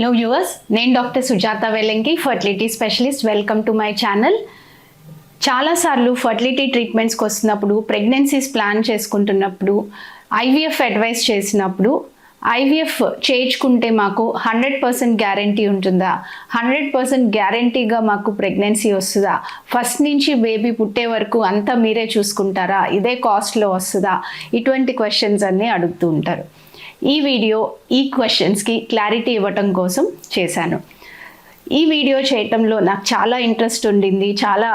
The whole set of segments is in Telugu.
హలో యువర్స్ నేను doctor Sujatha Velanki fertility specialist. Welcome to my channel. చాలాసార్లు ఫర్టిలిటీ ట్రీట్మెంట్స్కి వస్తున్నప్పుడు ప్రెగ్నెన్సీస్ ప్లాన్ చేసుకుంటున్నప్పుడు ఐవీఎఫ్ అడ్వైస్ చేసినప్పుడు ఐవీఎఫ్ చేయించుకుంటే మాకు హండ్రెడ్ పర్సెంట్ గ్యారంటీ ఉంటుందా? హండ్రెడ్ పర్సెంట్ గ్యారంటీగా మాకు ప్రెగ్నెన్సీ వస్తుందా? ఫస్ట్ నుంచి బేబీ పుట్టే వరకు అంతా మీరే చూసుకుంటారా? ఇదే కాస్ట్లో వస్తుందా? ఇటువంటి క్వశ్చన్స్ అన్నీ అడుగుతూ ఉంటారు. ఈ వీడియో ఈ క్వశ్చన్స్కి క్లారిటీ ఇవ్వటం కోసం చేశాను. ఈ వీడియో చేయటంలో నాకు చాలా ఇంట్రెస్ట్ ఉండింది. చాలా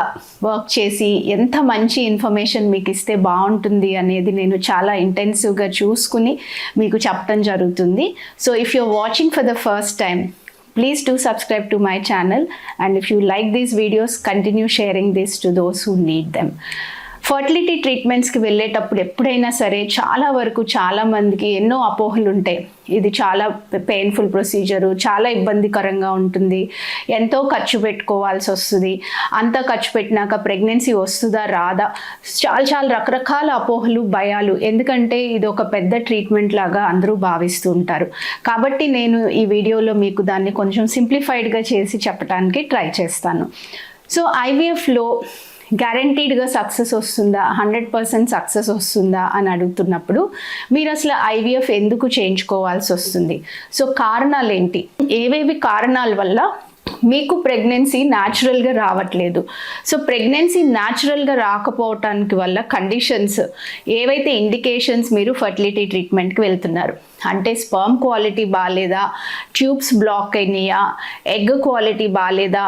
వర్క్ చేసి ఎంత మంచి ఇన్ఫర్మేషన్ మీకు ఇస్తే బాగుంటుంది అనేది నేను చాలా ఇంటెన్సివ్గా చూసుకుని మీకు చెప్పడం జరుగుతుంది. So if you're watching for the first time please do subscribe to my channel and if you like these videos continue sharing this to those who need them fertility ట్రీట్మెంట్స్కి వెళ్ళేటప్పుడు ఎప్పుడైనా సరే చాలా వరకు చాలా మందికి ఎన్నో అపోహలు ఉంటాయి. ఇది చాలా పెయిన్ఫుల్ ప్రొసీజరు చాలా ఇబ్బందికరంగా ఉంటుంది. ఎంతో ఖర్చు పెట్టుకోవాల్సి వస్తుంది. అంత ఖర్చు పెట్టినాక ప్రెగ్నెన్సీ వస్తుందా రాదా? చాలా చాలా రకరకాల అపోహలు భయాలు. ఎందుకంటే ఇది ఒక పెద్ద ట్రీట్మెంట్ లాగా అందరూ భావిస్తూ ఉంటారు. కాబట్టి నేను ఈ వీడియోలో మీకు దాన్ని కొంచెం సింప్లిఫైడ్గా చేసి చెప్పడానికి ట్రై చేస్తాను. సో ఐవీఎఫ్లో గ్యారంటీడ్గా సక్సెస్ వస్తుందా? హండ్రెడ్ పర్సెంట్ సక్సెస్ వస్తుందా? అని అడుగుతున్నప్పుడు మీరు అసలు ఐవీఎఫ్ ఎందుకు చేయించుకోవాల్సి వస్తుంది? సో కారణాలు ఏంటి ఏవేవి కారణాల వల్ల మీకు ప్రెగ్నెన్సీ న్యాచురల్గా రావట్లేదు. సో ప్రెగ్నెన్సీ న్యాచురల్గా రాకపోవటానికి వల్ల కండిషన్స్ ఏవైతే ఇండికేషన్స్ మీరు ఫర్టిలిటీ ట్రీట్మెంట్కి వెళ్తున్నారు అంటే స్పర్మ్ క్వాలిటీ బాగాలేదా ట్యూబ్స్ బ్లాక్ అయినాయా ఎగ్ క్వాలిటీ బాగాలేదా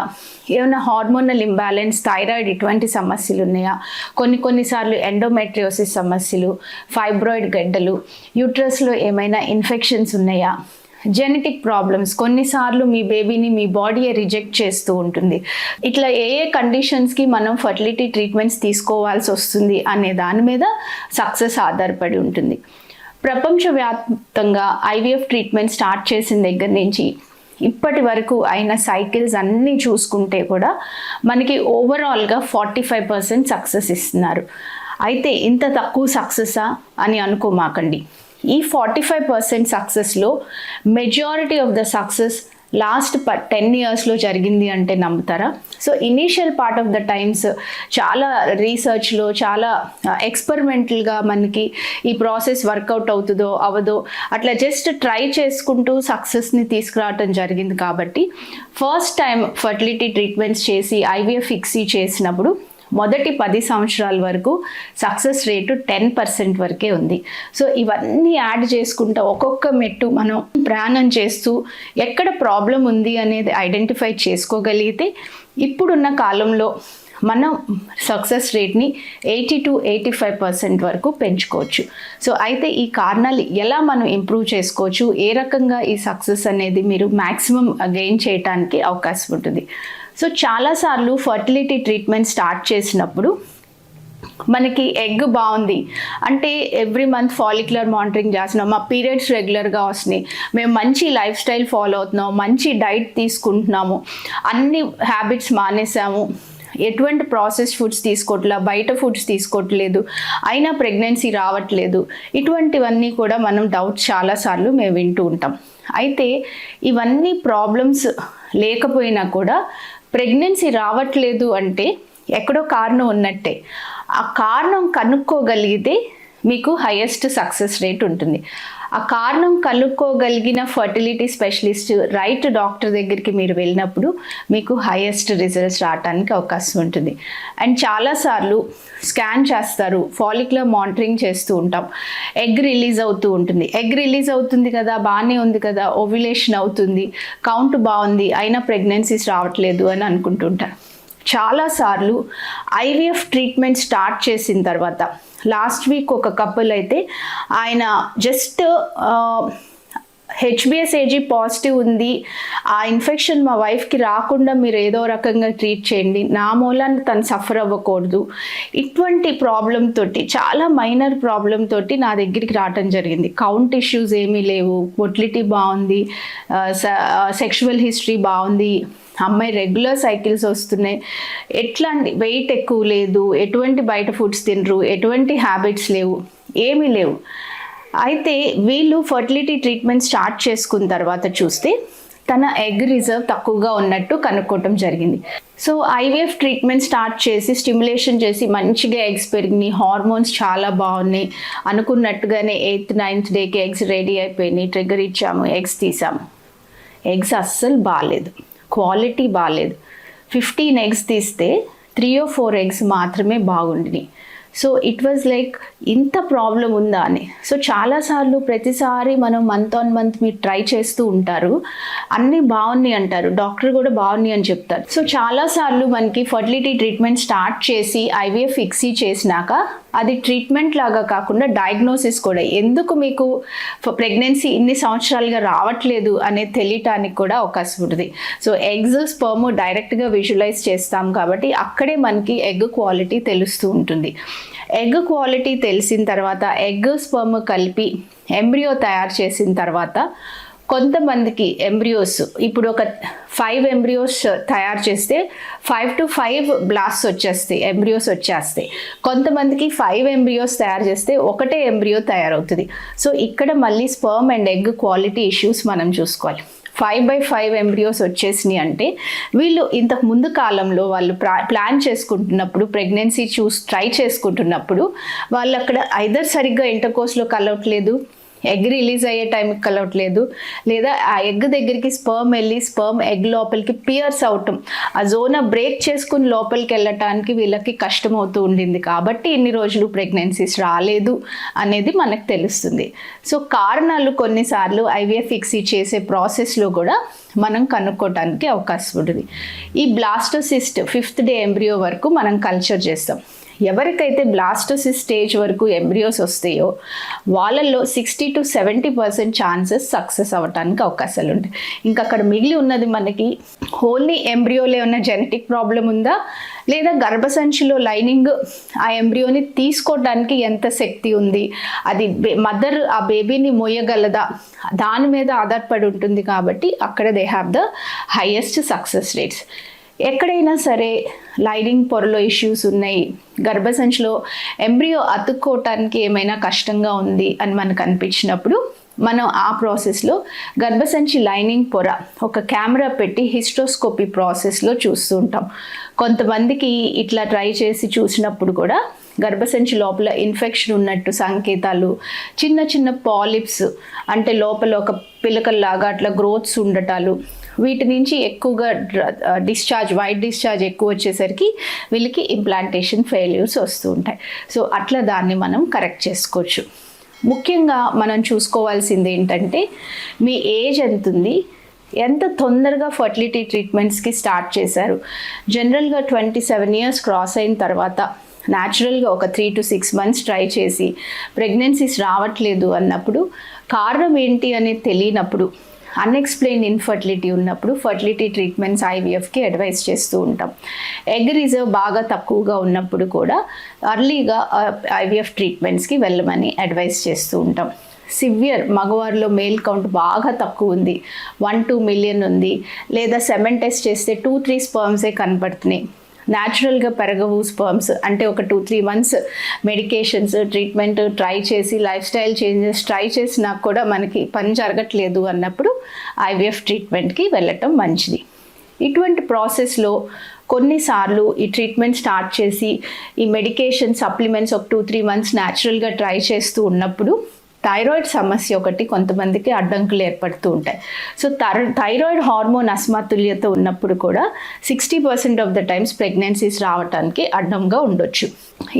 ఏమైనా హార్మోనల్ ఇంబ్యాలెన్స్ థైరాయిడ్ ఇటువంటి సమస్యలు ఉన్నాయా కొన్ని కొన్నిసార్లు ఎండోమెట్రియోసిస్ సమస్యలు ఫైబ్రాయిడ్ గడ్డలు యూట్రస్లో ఏమైనా ఇన్ఫెక్షన్స్ ఉన్నాయా జెనెటిక్ ప్రాబ్లమ్స్ కొన్నిసార్లు మీ బేబీని మీ బాడీయే రిజెక్ట్ చేస్తూ ఉంటుంది. ఇట్లా ఏ ఏ కండిషన్స్కి మనం ఫర్టిలిటీ ట్రీట్మెంట్స్ తీసుకోవాల్సి వస్తుంది అనే దాని మీద సక్సెస్ ఆధారపడి ఉంటుంది. ప్రపంచవ్యాప్తంగా ఐవీఎఫ్ ట్రీట్మెంట్ స్టార్ట్ చేసిన దగ్గర నుంచి ఇప్పటి వరకు అయిన సైకిల్స్ అన్నీ చూసుకుంటే కూడా మనకి ఓవరాల్గా ఫార్టీ ఫైవ్ పర్సెంట్ సక్సెస్ ఇస్తున్నారు. అయితే ఇంత తక్కువ సక్సెసా అని అనుకోమాకండి. ఈ forty five percent సక్సెస్లో majority of the success last ప టెన్ ఇయర్స్లో జరిగింది అంటే నమ్ముతారా? So initial part of the times చాలా రీసెర్చ్లో చాలా uh, ఎక్స్పెరిమెంటల్గా మనకి ఈ ప్రాసెస్ వర్కౌట్ అవుతుందో అవదో అట్లా జస్ట్ ట్రై చేసుకుంటూ సక్సెస్ని తీసుకురావటం జరిగింది కాబట్టి ఫస్ట్ టైం ఫర్టిలిటీ ట్రీట్మెంట్స్ చేసి ఐవీఎఫ్ ఫిక్సీ చేసినప్పుడు మొదటి పది సంవత్సరాల వరకు సక్సెస్ రేటు టెన్ పర్సెంట్ వరకే ఉంది. సో ఇవన్నీ యాడ్ చేసుకుంటా ఒక్కొక్క మెట్టు మనం ప్రయాణం చేస్తూ ఎక్కడ ప్రాబ్లం ఉంది అనేది ఐడెంటిఫై చేసుకోగలిగితే ఇప్పుడున్న కాలంలో మనం success రేట్ని eighty to eighty five percent వరకు పెంచుకోవచ్చు. సో అయితే ఈ కారణాలు ఎలా మనం ఇంప్రూవ్ చేసుకోవచ్చు? ఏ రకంగా ఈ సక్సెస్ అనేది మీరు మ్యాక్సిమం గెయిన్ చేయడానికి అవకాశం ఉంటుంది? సో చాలాసార్లు ఫర్టిలిటీ ట్రీట్మెంట్ స్టార్ట్ చేసినప్పుడు మనకి ఎగ్ బాగుంది. అంటే ఎవ్రీ మంత్ ఫాలిక్యులర్ మానిటరింగ్ చేస్తున్నాం. మా పీరియడ్స్ రెగ్యులర్గా వస్తున్నాయి. మేము మంచి లైఫ్ స్టైల్ ఫాలో అవుతున్నాం. మంచి డైట్ తీసుకుంటున్నాము. అన్ని హ్యాబిట్స్ మానేసాము. ఎటువంటి ప్రాసెస్ ఫుడ్స్ తీసుకోవట్లేదు బయట ఫుడ్స్ తీసుకోవట్లేదు అయినా ప్రెగ్నెన్సీ రావట్లేదు. ఇటువంటివన్నీ కూడా మనం డౌట్స్ చాలాసార్లు మేము వింటూ ఉంటాం. అయితే ఇవన్నీ ప్రాబ్లమ్స్ లేకపోయినా కూడా ప్రెగ్నెన్సీ రావట్లేదు అంటే ఎక్కడో కారణం ఉన్నట్టే. ఆ కారణం కనుక్కోగలిగితే మీకు హయ్యెస్ట్ సక్సెస్ రేట్ ఉంటుంది. ఆ కారణం కనుక్కోగలిగిన ఫర్టిలిటీ స్పెషలిస్ట్ రైట్ డాక్టర్ దగ్గరికి మీరు వెళ్ళినప్పుడు మీకు హైయెస్ట్ రిజల్ట్స్ రావడానికి అవకాశం ఉంటుంది. అండ్ చాలాసార్లు స్కాన్ చేస్తారు ఫాలిక్లో మానిటరింగ్ చేస్తూ ఉంటాం. ఎగ్ రిలీజ్ అవుతూ ఉంటుంది. ఎగ్ రిలీజ్ అవుతుంది కదా బాగానే ఉంది కదా ఓవ్యులేషన్ అవుతుంది కౌంట్ బాగుంది అయినా ప్రెగ్నెన్సీస్ రావట్లేదు అని అనుకుంటుంటారు చాలాసార్లు ఐవీఎఫ్ ట్రీట్మెంట్ స్టార్ట్ చేసిన తర్వాత లాస్ట్ వీక్ ఒక కపుల్ అయితే ఆయన జస్ట్ హెచ్బిఎస్ఏజీ పాజిటివ్ ఉంది ఆ ఇన్ఫెక్షన్ మా వైఫ్కి రాకుండా మీరు ఏదో రకంగా ట్రీట్ చేయండి నా మూలాన్ని తను సఫర్ అవ్వకూడదు. ఇటువంటి ప్రాబ్లం తోటి చాలా మైనర్ ప్రాబ్లం తోటి నా దగ్గరికి రావటం జరిగింది. కౌంట్ ఇష్యూస్ ఏమీ లేవు. మొటిలిటీ బాగుంది. సెక్షువల్ హిస్టరీ బాగుంది. అమ్మాయి రెగ్యులర్ సైకిల్స్ వస్తున్నాయి. ఎట్లాంటి వెయిట్ ఎక్కువ లేదు. ఎటువంటి బయట ఫుడ్స్ తినరు. ఎటువంటి హ్యాబిట్స్ లేవు. ఏమీ లేవు. అయితే వీళ్ళు ఫర్టిలిటీ ట్రీట్మెంట్ స్టార్ట్ చేసుకున్న తర్వాత చూస్తే తన ఎగ్ రిజర్వ్ తక్కువగా ఉన్నట్టు కనుక్కోవటం జరిగింది. సో ఐవీఎఫ్ ట్రీట్మెంట్ స్టార్ట్ చేసి స్టిమ్యులేషన్ చేసి మంచిగా ఎగ్స్ పెరిగినాయి. హార్మోన్స్ చాలా బాగున్నాయి. అనుకున్నట్టుగానే ఎయిత్ నైన్త్ డేకి ఎగ్స్ రెడీ అయిపోయినాయి. ట్రిగ్గర్ ఇచ్చాము. ఎగ్స్ తీసాము. ఎగ్స్ అస్సలు బాగాలేదు క్వాలిటీ బాగాలేదు ఫిఫ్టీన్ ఎగ్స్ తీస్తే త్రీ ఓ ఫోర్ ఎగ్స్ మాత్రమే బాగుండినాయి. సో ఇట్ వాజ్ లైక్ ఇంత ప్రాబ్లం ఉందా అని. సో చాలాసార్లు ప్రతిసారి మనం మంత్ ఆన్ మంత్ మీరు ట్రై చేస్తూ ఉంటారు. అన్నీ బాగున్నాయి అంటారు. డాక్టర్ కూడా బాగున్నాయి అని చెప్తారు. సో చాలాసార్లు మనకి ఫర్టిలిటీ ట్రీట్మెంట్ స్టార్ట్ చేసి ఐవీఎఫ్ ఫిక్సీ చేసినాక అది ట్రీట్మెంట్ లాగా కాకుండా డయాగ్నోసిస్ కూడా. ఎందుకు మీకు ప్రెగ్నెన్సీ ఇన్ని సంవత్సరాలుగా రావట్లేదు అనేది తెలియటానికి కూడా అవకాశం ఉంటుంది. సో ఎగ్స్ స్పర్మ్ డైరెక్ట్గా విజువలైజ్ చేస్తాం కాబట్టి అక్కడే మనకి ఎగ్ క్వాలిటీ తెలుస్తూ ఉంటుంది. ఎగ్ క్వాలిటీ తెలిసిన తర్వాత ఎగ్ స్పర్మ్ కలిపి ఎంబ్రియో తయారు చేసిన తర్వాత కొంతమందికి ఎంబ్రియోస్ ఇప్పుడు ఒక ఫైవ్ ఎంబ్రియోస్ తయారు చేస్తే ఫైవ్ టు ఫైవ్ బ్లాస్ట్ వచ్చేస్తాయి ఎంబ్రియోస్ వచ్చేస్తాయి. కొంతమందికి ఫైవ్ ఎంబ్రియోస్ తయారు చేస్తే ఒకటే ఎంబ్రియో తయారవుతుంది. సో ఇక్కడ మళ్ళీ sperm and egg quality issues మనం చూసుకోవాలి. ఫైవ్ బై ఫైవ్ ఎంబ్రియోస్ వచ్చేసినాయి అంటే వీళ్ళు ఇంతకు ముందు కాలంలో వాళ్ళు ప్లాన్ చేసుకుంటున్నప్పుడు ప్రెగ్నెన్సీ చూస్ ట్రై చేసుకుంటున్నప్పుడు వాళ్ళు అక్కడ ఐదర్ సరిగ్గా ఇంటర్కోర్స్లో కలవట్లేదు ఎగ్ రిలీజ్ అయ్యే టైంకి కలవట్లేదు. లేదా ఆ ఎగ్ దగ్గరికి స్పర్మ్ వెళ్ళి స్పర్మ్ ఎగ్ లోపలికి పియర్స్ అవటం. ఆ జోన బ్రేక్ చేసుకుని లోపలికి వెళ్ళటానికి వీళ్ళకి కష్టం అవుతూ ఉండింది. కాబట్టి ఇన్ని రోజులు ప్రెగ్నెన్సీస్ రాలేదు అనేది మనకు తెలుస్తుంది. సో కారణాలు కొన్నిసార్లు ఐవీఎఫ్ ఫిక్సీ చేసే ప్రాసెస్లో కూడా మనం కనుక్కోవడానికి అవకాశం ఉంటుంది. ఈ బ్లాస్టోసిస్ట్ ఫిఫ్త్ డే ఎంబ్రియో వరకు మనం కల్చర్ చేస్తాం. ఎవరికైతే బ్లాస్టోసిస్ స్టేజ్ వరకు ఎంబ్రియోస్ వస్తాయో వాళ్ళల్లో sixty to seventy percent chances success అవ్వటానికి అవకాశాలు ఉంటాయి. ఇంకా అక్కడ మిగిలి ఉన్నది మనకి ఓన్లీ ఎంబ్రియోలో ఉన్న జెనెటిక్ ప్రాబ్లం ఉందా? లేదా గర్భసంచిలో లైనింగ్ ఆ ఎంబ్రియోని తీసుకోవడానికి ఎంత శక్తి ఉంది? అది మదర్ ఆ బేబీని మోయగలదా? దాని మీద ఆధారపడి ఉంటుంది కాబట్టి అక్కడ they have the highest success rates ఎక్కడైనా సరే లైనింగ్ పొరలో ఇష్యూస్ ఉన్నాయి. గర్భసంచిలో ఎంబ్రియో అతుక్కోవటానికి ఏమైనా కష్టంగా ఉంది అని మనకు అనిపించినప్పుడు మనం ఆ ప్రాసెస్లో గర్భసంచి లైనింగ్ పొర ఒక కెమెరా పెట్టి హిస్ట్రోస్కోపీ ప్రాసెస్లో చూస్తూ ఉంటాం. కొంతమందికి ఇట్లా ట్రై చేసి చూసినప్పుడు కూడా గర్భసంచి లోపల ఇన్ఫెక్షన్ ఉన్నట్టు సంకేతాలు చిన్న చిన్న పాలిప్స్ అంటే లోపల ఒక పిలకల్లాగా అట్లా గ్రోత్స్ ఉండటాలు వీటి నుంచి ఎక్కువగా డిశ్చార్జ్ వైట్ డిశ్చార్జ్ ఎక్కువ వచ్చేసరికి వీళ్ళకి ఇంప్లాంటేషన్ ఫెయిల్యూర్స్ వస్తూ ఉంటాయి. సో అట్లా దాన్ని మనం కరెక్ట్ చేసుకోవచ్చు. ముఖ్యంగా మనం చూసుకోవాల్సింది ఏంటంటే మీ ఏజ్ ఎంత ఉంది ఎంత తొందరగా ఫర్టిలిటీ ట్రీట్మెంట్స్కి స్టార్ట్ చేశారు? జనరల్గా ట్వంటీ సెవెన్ ఇయర్స్ క్రాస్ అయిన తర్వాత న్యాచురల్గా ఒక three to six months try చేసి ప్రెగ్నెన్సీస్ రావట్లేదు అన్నప్పుడు కారణం ఏంటి అనేది తెలియనప్పుడు అన్ఎక్స్ప్లెయిన్ ఇన్ఫర్టిలిటీ ఉన్నప్పుడు ఫర్టిలిటీ ట్రీట్మెంట్స్ ఐవీఎఫ్కి అడ్వైస్ చేస్తూ ఉంటాం. ఎగ్ రిజర్వ్ బాగా తక్కువగా ఉన్నప్పుడు కూడా అర్లీగా ఐవీఎఫ్ ట్రీట్మెంట్స్కి వెళ్ళమని అడ్వైస్ చేస్తూ ఉంటాం. సివియర్ మగవారిలో మేల్ కౌంట్ బాగా తక్కువ ఉంది. వన్ టూ మిలియన్ ఉంది. లేదా సెమెన్ టెస్ట్ చేస్తే టూ త్రీ స్పర్మ్సే కనపడుతున్నాయి. న్యాచురల్గా పెరగవు స్పర్మ్స్ అంటే ఒక two three months medications treatment try చేసి లైఫ్ స్టైల్ చేంజెస్ ట్రై చేసినా కూడా మనకి పని జరగట్లేదు అన్నప్పుడు ఐవీఎఫ్ ట్రీట్మెంట్కి వెళ్ళటం మంచిది. ఇటువంటి ప్రాసెస్లో కొన్నిసార్లు ఈ ట్రీట్మెంట్ స్టార్ట్ చేసి ఈ మెడికేషన్ సప్లిమెంట్స్ ఒక టూ త్రీ మంత్స్ న్యాచురల్గా ట్రై చేస్తూ ఉన్నప్పుడు థైరాయిడ్ సమస్య ఒకటి కొంతమందికి అడ్డంకులు ఏర్పడుతూ ఉంటాయి. సో థైరాయిడ్ హార్మోన్ అసమతుల్యత ఉన్నప్పుడు కూడా sixty percent of the times pregnancies రావడానికి అడ్డంగా ఉండొచ్చు.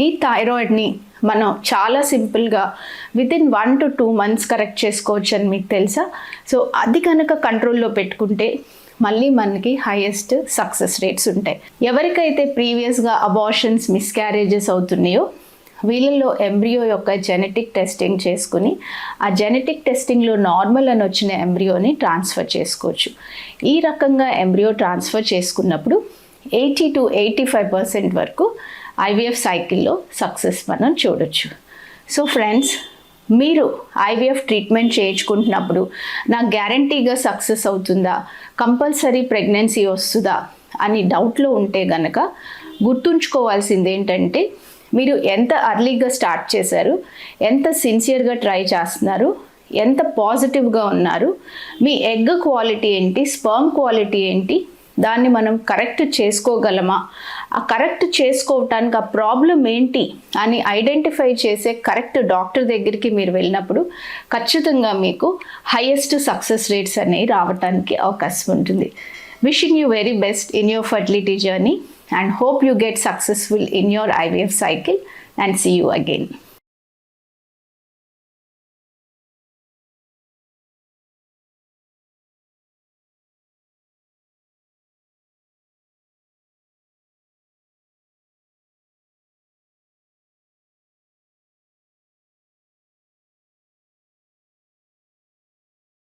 ఈ థైరాయిడ్ని మనం చాలా సింపుల్గా within one to two months correct చేసుకోవచ్చు అని మీకు తెలుసా? సో అది కనుక కంట్రోల్లో పెట్టుకుంటే మళ్ళీ మనకి హైయెస్ట్ సక్సెస్ రేట్స్ ఉంటాయి. ఎవరికైతే ప్రీవియస్గా అబార్షన్స్ మిస్క్యారేజెస్ అవుతున్నాయో వీళ్ళల్లో ఎంబ్రియో యొక్క జెనెటిక్ టెస్టింగ్ చేసుకుని ఆ జెనెటిక్ టెస్టింగ్లో నార్మల్ అని వచ్చిన ఎంబ్రియోని ట్రాన్స్ఫర్ చేసుకోవచ్చు. ఈ రకంగా ఎంబ్రియో ట్రాన్స్ఫర్ చేసుకున్నప్పుడు eighty to eighty five percent వరకు ఐవీఎఫ్ సైకిల్లో సక్సెస్ మనం చూడొచ్చు. సో ఫ్రెండ్స్ మీరు ఐవీఎఫ్ ట్రీట్మెంట్ చేయించుకుంటున్నప్పుడు నాకు గ్యారంటీగా సక్సెస్ అవుతుందా? కంపల్సరీ ప్రెగ్నెన్సీ వస్తుందా? అని డౌట్లో ఉంటే గనక గుర్తుంచుకోవాల్సింది ఏంటంటే మీరు ఎంత అర్లీగా స్టార్ట్ చేశారు ఎంత సిన్సియర్గా ట్రై చేస్తున్నారు ఎంత పాజిటివ్గా ఉన్నారు మీ ఎగ్ క్వాలిటీ ఏంటి స్పర్మ్ క్వాలిటీ ఏంటి దాన్ని మనం కరెక్ట్ చేసుకోగలమా? ఆ కరెక్ట్ చేసుకోవటానికి ఆ ప్రాబ్లం ఏంటి అని ఐడెంటిఫై చేసే కరెక్ట్ డాక్టర్ దగ్గరికి మీరు వెళ్ళినప్పుడు ఖచ్చితంగా మీకు హైయెస్ట్ సక్సెస్ రేట్స్ అనేవి రావటానికి అవకాశం ఉంటుంది. Wishing you very best in your fertility journey and hope you get successful in your IVF cycle and see you again.